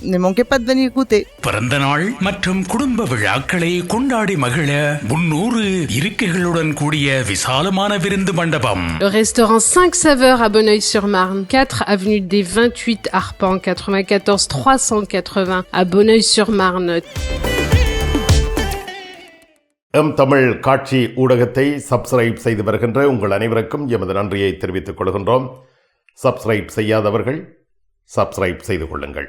Goûter. பிறந்த நாள் மற்றும் குடும்ப விழாக்களை கொண்டாடி மகிழ முன்னூறு இருக்கைகளுடன் கூடிய விசாலமான விருந்து மண்டபம் Le restaurant 5 saveurs à Bonneuil-sur-Marne, 4 avenue des 28 Arpents, 94 380 à Bonneuil-sur-Marne. எம் தமிழ் காட்சி ஊடகத்தை சப்ஸ்கிரைப் செய்து வருகின்ற உங்கள் அனைவருக்கும் எமது நன்றியை தெரிவித்துக் கொள்கின்றோம் சப்ஸ்கிரைப் செய்யாதவர்கள் சப்ஸ்கிரைப் செய்து கொள்ளுங்கள்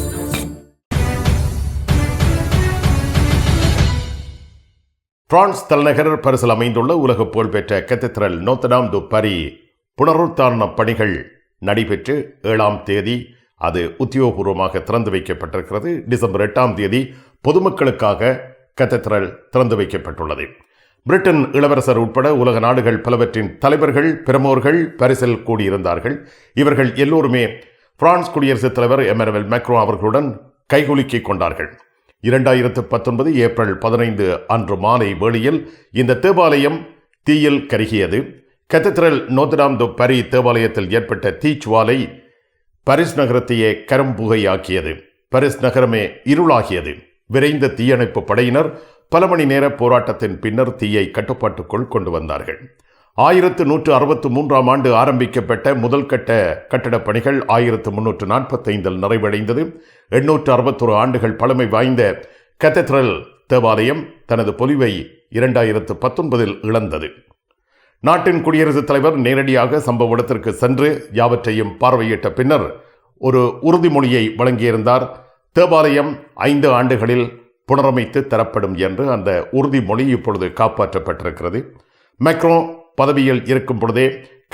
பிரான்ஸ் தலைநகர் பரிசில் அமைந்துள்ள உலக புகழ்பெற்ற கெத்தத்ரல் நோத்தடாம் து பரி புனருத்தாரண பணிகள் நடைபெற்று ஏழாம் தேதி அது உத்தியோகபூர்வமாக திறந்து வைக்கப்பட்டிருக்கிறது. டிசம்பர் எட்டாம் தேதி பொதுமக்களுக்காக கெத்தத்ரல் திறந்து வைக்கப்பட்டுள்ளது. பிரிட்டன் இளவரசர் உட்பட உலக நாடுகள் பலவற்றின் தலைவர்கள் பிரமோர்கள் பரிசில் கூடியிருந்தார்கள். இவர்கள் எல்லோருமே பிரான்ஸ் குடியரசுத் தலைவர் எமனுவல் மேக்ரோ அவர்களுடன் கைகுலுக்கிக் கொண்டார்கள். இரண்டாயிரத்து பத்தொன்பது ஏப்ரல் பதினைந்து அன்று மாலை வேளையில் இந்த தேவாலயம் தீயில் கருகியது. கத்தத்ரல் நோத்ராம் து பரி தேவாலயத்தில் ஏற்பட்ட தீச்சுவாலை பரிஸ் நகரத்தையே கரம்புகையாக்கியது பரிஸ் நகரமே இருளாகியது. விரைந்த தீயணைப்பு படையினர் பல மணி நேர போராட்டத்தின் பின்னர் தீயை கட்டுப்பாட்டுக்குள் கொண்டு வந்தார்கள். ஆயிரத்து நூற்று அறுபத்து மூன்றாம் ஆண்டு ஆரம்பிக்கப்பட்ட முதல் கட்ட கட்டடப் பணிகள் ஆயிரத்து முன்னூற்று நாற்பத்தைந்தில் நிறைவடைந்தது. எண்ணூற்று அறுபத்தொரு ஆண்டுகள் பழமை வாய்ந்த கத்தத்ரல் தேவாலயம் தனது பொலிவை இரண்டாயிரத்து பத்தொன்பதில் இழந்தது. நாட்டின் குடியரசுத் தலைவர் நேரடியாக சம்பவ இடத்திற்கு சென்று யாவற்றையும் பார்வையிட்ட பின்னர் ஒரு உறுதிமொழியை வழங்கியிருந்தார். தேவாலயம் ஐந்து ஆண்டுகளில் புனரமைத்து தரப்படும் என்று அந்த உறுதிமொழி இப்பொழுது காப்பாற்றப்பட்டிருக்கிறது. மேக்ரோ பதவியில் இருக்கும் பொழுதே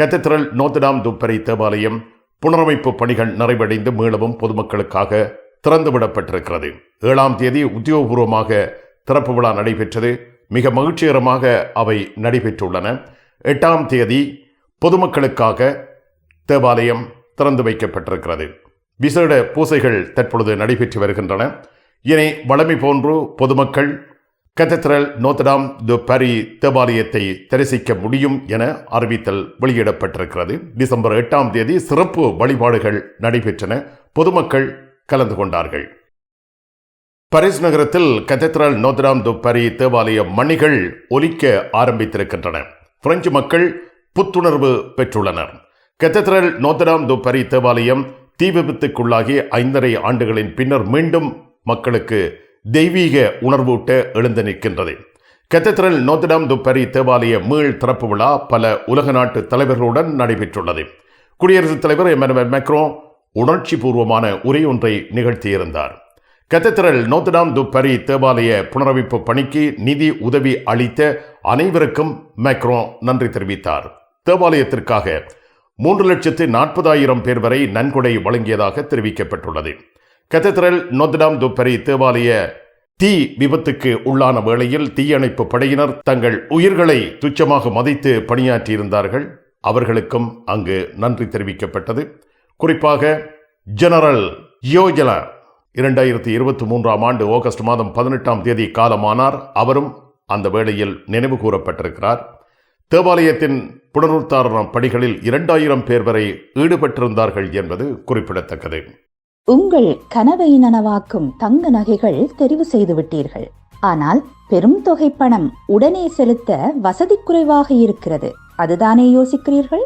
கத்தத்திரல் நோத்தடாம் துப்பரை தேவாலயம் புனரமைப்பு பணிகள் நிறைவடைந்து மீளவும் பொதுமக்களுக்காக திறந்துவிடப்பட்டிருக்கிறது. ஏழாம் தேதி உத்தியோகபூர்வமாக திறப்பு விழா நடைபெற்றது. மிக மகிழ்ச்சிகரமாக அவை நடைபெற்றுள்ளன. எட்டாம் தேதி பொதுமக்களுக்காக தேவாலயம் திறந்து வைக்கப்பட்டிருக்கிறது. விசேட பூசைகள் தற்பொழுது நடைபெற்று வருகின்றன. இனி வளமை போன்று பொதுமக்கள் கத்தத்ரல் நோத்தடாம் து பரி தேவாலயத்தை தரிசிக்க முடியும் என அறிவித்தல் வெளியிடப்பட்டிருக்கிறது. டிசம்பர் எட்டாம் தேதி சிறப்பு வழிபாடுகள் நடைபெற்றன. பொதுமக்கள் கலந்து கொண்டார்கள். பரிஸ் நகரத்தில் கத்தத்ரல் நோத்ராம் து பரி தேவாலய மணிகள் ஒலிக்க ஆரம்பித்திருக்கின்றன. பிரெஞ்சு மக்கள் புத்துணர்வு பெற்றுள்ளனர். கத்தத்ரல் நோத்ராம் து பரி தேவாலயம் தீ விபத்துக்குள்ளாகி ஐந்தரை ஆண்டுகளின் பின்னர் மீண்டும் மக்களுக்கு தெய்வீக உணர்வூட்ட எழுந்து நிற்கின்றது. கத்தத்ரல் நோத்தடாம் துப்பரி தேவாலய மீள் திறப்பு விழா பல உலக நாட்டு தலைவர்களுடன் நடைபெற்றுள்ளது. குடியரசுத் தலைவர் எமனுவல் மேக்ரோ உணர்ச்சி பூர்வமான உரை ஒன்றை நிகழ்த்தியிருந்தார். கத்தத்திரல் நோத்தடாம் துப்பரி தேவாலய புனரமைப்பு பணிக்கு நிதி உதவி அளித்த அனைவருக்கும் மேக்ரோ நன்றி தெரிவித்தார். தேவாலயத்திற்காக மூன்று லட்சத்து நாற்பதாயிரம் பேர் வரை நன்கொடை வழங்கியதாக தெரிவிக்கப்பட்டுள்ளது. கத்தத்திரல் நோத்தடாம் துப்பரி தேவாலய தீ விபத்துக்கு உள்ளான வேளையில் தீயணைப்பு படையினர் தங்கள் உயிர்களை துச்சமாக மதித்து பணியாற்றியிருந்தார்கள். அவர்களுக்கும் அங்கு நன்றி தெரிவிக்கப்பட்டது. குறிப்பாக ஜெனரல் யோஜல இரண்டாயிரத்தி இருபத்தி மூன்றாம் ஆண்டு ஆகஸ்ட் மாதம் பதினெட்டாம் தேதி காலமானார். அவரும் அந்த வேளையில் நினைவு கூறப்பட்டிருக்கிறார். தேவாலயத்தின் புனருத்தாரண பணிகளில் இரண்டாயிரம் பேர் வரை ஈடுபட்டிருந்தார்கள் என்பது குறிப்பிடத்தக்கது. உங்கள் கனவை நனவாக்கும் தங்க நகைகள் தெரிவு செய்து விட்டீர்கள் ஆனால் பெரும் தொகை பணம் உடனே செலுத்த வசதி குறைவாக இருக்கிறது. அதுதானே யோசிக்கிறீர்கள்?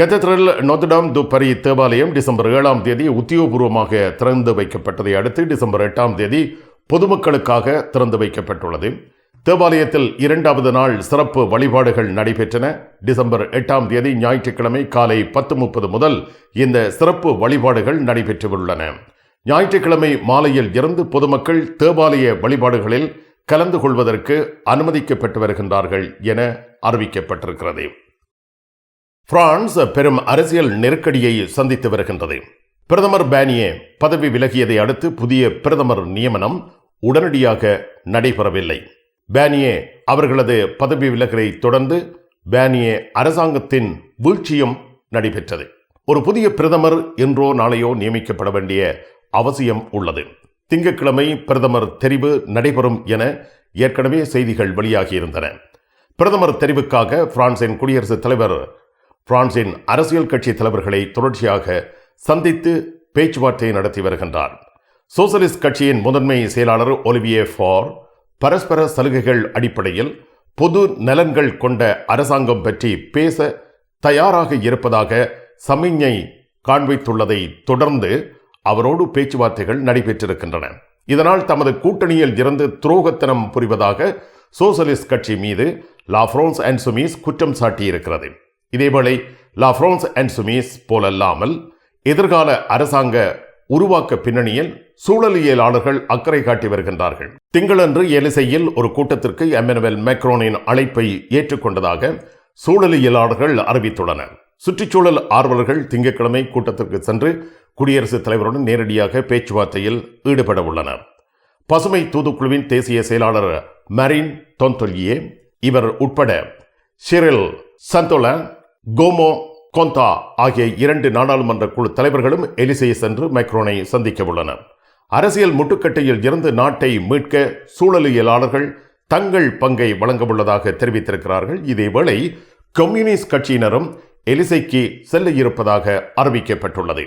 Cathedral Notre Dame துப்பரி தேவாலயம் டிசம்பர் ஏழாம் தேதி உத்தியோகபூர்வமாக திறந்து வைக்கப்பட்டதை அடுத்து டிசம்பர் எட்டாம் தேதி பொதுமக்களுக்காக திறந்து வைக்கப்பட்டுள்ளது. தேவாலயத்தில் இரண்டாவது நாள் சிறப்பு வழிபாடுகள் நடைபெற்றன. டிசம்பர் எட்டாம் தேதி ஞாயிற்றுக்கிழமை காலை பத்து முப்பது முதல் இந்த சிறப்பு வழிபாடுகள் நடைபெற்றுள்ளன. ஞாயிற்றுக்கிழமை மாலையில் இருந்து பொதுமக்கள் தேவாலய வழிபாடுகளில் கலந்து கொள்வதற்கு அனுமதிக்கப்பட்டு வருகின்றார்கள் என அறிவிக்கப்பட்டிருக்கிறது. பிரான்ஸ் பெரும் அரசியல் நெருக்கடியை சந்தித்து வருகின்றது. பிரதமர் பேனியே பதவி விலகியதை அடுத்து புதிய பிரதமர் நியமனம் உடனடியாக நடைபெறவில்லை. பேனியே அவர்களது பதவி விலகலை தொடர்ந்து பேனியே அரசாங்கத்தின் வீழ்ச்சியும் நடைபெற்றது. ஒரு புதிய பிரதமர் என்றோ நாளையோ நியமிக்கப்பட வேண்டிய அவசியம் உள்ளது. திங்கட்கிழமை பிரதமர் தெரிவு நடைபெறும் என ஏற்கனவே செய்திகள் வெளியாகியிருந்தன. பிரதமர் தெரிவுக்காக பிரான்சின் குடியரசுத் தலைவர் பிரான்சின் அரசியல் கட்சி தலைவர்களை தொடர்ச்சியாக சந்தித்து பேச்சுவார்த்தை நடத்தி வருகின்றார். சோசலிஸ்ட் கட்சியின் முதன்மை செயலாளர் ஒலிவியே ஃபார் பரஸ்பர சலுகைகள் அடிப்படையில் பொது நலன்கள் கொண்ட அரசாங்கம் பற்றி பேச தயாராக இருப்பதாக சமிஞ்ஞை காண்பித்துள்ளதை தொடர்ந்து அவரோடு பேச்சுவார்த்தைகள் நடைபெற்றிருக்கின்றன. இதனால் தமது கூட்டணியில் இருந்து துரோகத்தனம் புரிவதாக சோசலிஸ்ட் கட்சி மீது லா அண்ட் சுமீஸ் குற்றம் சாட்டியிருக்கிறது. இதேவேளை லா பிரான்ஸ் அண்ட் சுமீஸ் போலல்லாமல் எதிர்கால அரசாங்க உருவாக்க பின்னணியில் சூழலியலாளர்கள் அக்கறை காட்டி வருகின்றார்கள். திங்களன்று எலிசையில் ஒரு கூட்டத்திற்கு எம்எனுவல் மேக்ரோனின் அழைப்பை ஏற்றுக்கொண்டதாக சூழலியலாளர்கள் அறிவித்துள்ளனர். சுற்றுச்சூழல் ஆர்வலர்கள் திங்கட்கிழமை கூட்டத்திற்கு சென்று குடியரசுத் தலைவருடன் நேரடியாக பேச்சுவார்த்தையில் ஈடுபட உள்ளனர். பசுமை தூதுக்குழுவின் தேசிய செயலாளர் மரின் தொந்தொல்யே இவர் உட்பட ஷிரில் சந்தோல கோமோ கொந்தா ஆகிய இரண்டு நாடாளுமன்ற குழு தலைவர்களும் எலிசையை சென்று மைக்ரோனை சந்திக்க உள்ளனர். அரசியல் முட்டுக்கட்டையில் இருந்து நாட்டை மீட்க சூழலியலாளர்கள் தங்கள் பங்கை வழங்கவுள்ளதாக தெரிவித்திருக்கிறார்கள். இதேவேளை கம்யூனிஸ்ட் கட்சியினரும் எலிசைக்கு செல்ல இருப்பதாக அறிவிக்கப்பட்டுள்ளது.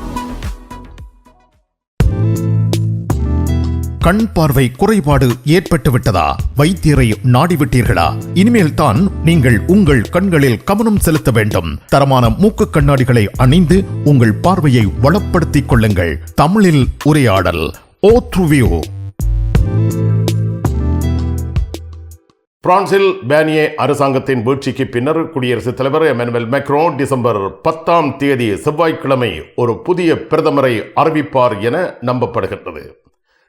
கண் பார்வை குறைபாடு ஏற்பட்டுவிட்டதா? வைத்தியரை நாடிவிட்டீர்களா? இனிமேல் தான் நீங்கள் உங்கள் கண்களில் கவனம் செலுத்த வேண்டும். தரமான மூக்கு கண்ணாடிகளை அணிந்து உங்கள் பார்வையை வளப்படுத்திக் கொள்ளுங்கள். தமிழில் உரையாடல் ஓ பிரான்சில் பேனியே அரசாங்கத்தின் வீழ்ச்சிக்கு பின்னர் குடியரசுத் தலைவர் எமனுவல் மெக்ரோ டிசம்பர் பத்தாம் தேதி செவ்வாய்க்கிழமை ஒரு புதிய பிரதமரை அறிவிப்பார் என நம்பப்படுகின்றது.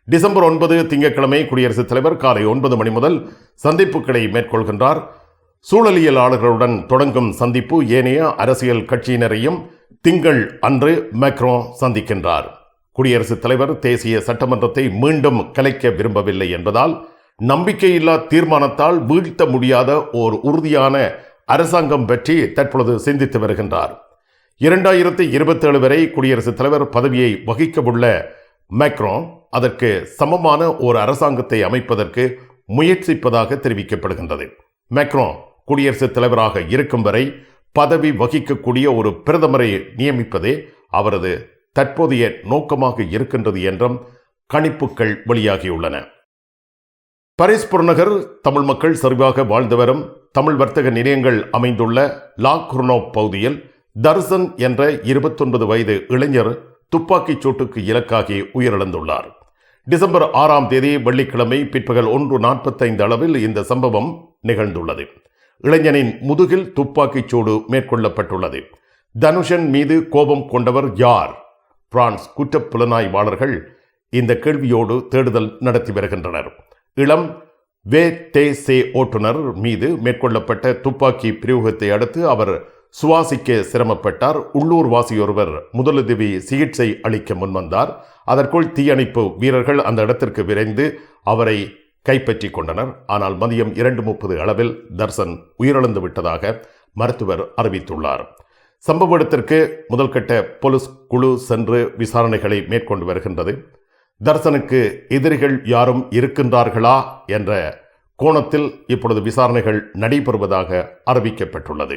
டிசம்பர் ஒன்பது திங்கட்கிழமை குடியரசுத் தலைவர் காலை ஒன்பது மணி முதல் சந்திப்புகளை மேற்கொள்கின்றார். சூழலியலாளர்களுடன் தொடங்கும் சந்திப்பு ஏனைய அரசியல் கட்சியினரையும் திங்கள் அன்று மேக்ரோ சந்திக்கின்றார். குடியரசுத் தலைவர் தேசிய சட்டமன்றத்தை மீண்டும் கலைக்க விரும்பவில்லை என்பதால் நம்பிக்கையில்லா தீர்மானத்தால் வீழ்த்த முடியாத ஓர் உறுதியான அரசாங்கம் பற்றி தற்பொழுது சிந்தித்து வருகின்றார். இரண்டாயிரத்தி இருபத்தேழு வரை குடியரசுத் தலைவர் பதவியை வகிக்கவுள்ள மேக்ரோ அதற்கு சமமான ஒரு அரசாங்கத்தை அமைப்பதற்கு முயற்சிப்பதாக தெரிவிக்கப்படுகின்றது. மேக்ரோ குடியரசுத் தலைவராக இருக்கும் வரை பதவி வகிக்கக்கூடிய ஒரு பிரதமரை நியமிப்பதே அவரது தற்போதைய நோக்கமாக இருக்கின்றது என்றும் கணிப்புகள் வெளியாகியுள்ளன. பரிஸ் புறநகர் தமிழ் மக்கள் சரிவாக வாழ்ந்து வரும் தமிழ் வர்த்தக நிலையங்கள் அமைந்துள்ள லா குர்னோ பகுதியில் தர்சன் என்ற இருபத்தொன்பது வயது இளைஞர் துப்பாக்கிச் சூட்டுக்கு இலக்காகி உயிரிழந்துள்ளார். டிசம்பர் ஆறாம் தேதி வெள்ளிக்கிழமை பிற்பகல் ஒன்று நாற்பத்தைந்து அளவில் இந்த சம்பவம் நிகழ்ந்துள்ளது. இளைஞனின் முதுகில் துப்பாக்கிச் சூடு மேற்கொள்ளப்பட்டுள்ளது. தனுஷன் மீது கோபம் கொண்டவர் யார்? பிரான்ஸ் குற்ற புலனாய்வாளர்கள் இந்த கேள்வியோடு தேடுதல் நடத்தி வருகின்றனர். இளம் வே தே சே ஓட்டுநர் மீது மேற்கொள்ளப்பட்ட துப்பாக்கி பிரயோகத்தை அடுத்து அவர் சுவாசிக்க சிரமப்பட்டார். உள்ளூர் வாசியொருவர் முதலுதவி சிகிச்சை அளிக்க முன்வந்தார். அதற்குள் தீயணைப்பு வீரர்கள் அந்த இடத்திற்கு விரைந்து அவரை கைப்பற்றி கொண்டனர். ஆனால் மதியம் இரண்டு முப்பது அளவில் தர்சன் உயிரிழந்து விட்டதாக மருத்துவர் அறிவித்துள்ளார். சம்பவ இடத்திற்கு முதல்கட்ட போலீஸ் குழு சென்று விசாரணைகளை மேற்கொண்டு வருகின்றது. தர்சனுக்கு எதிரிகள் யாரும் இருக்கின்றார்களா என்ற கோணத்தில் இப்பொழுது விசாரணைகள் நடைபெறுவதாக அறிவிக்கப்பட்டுள்ளது.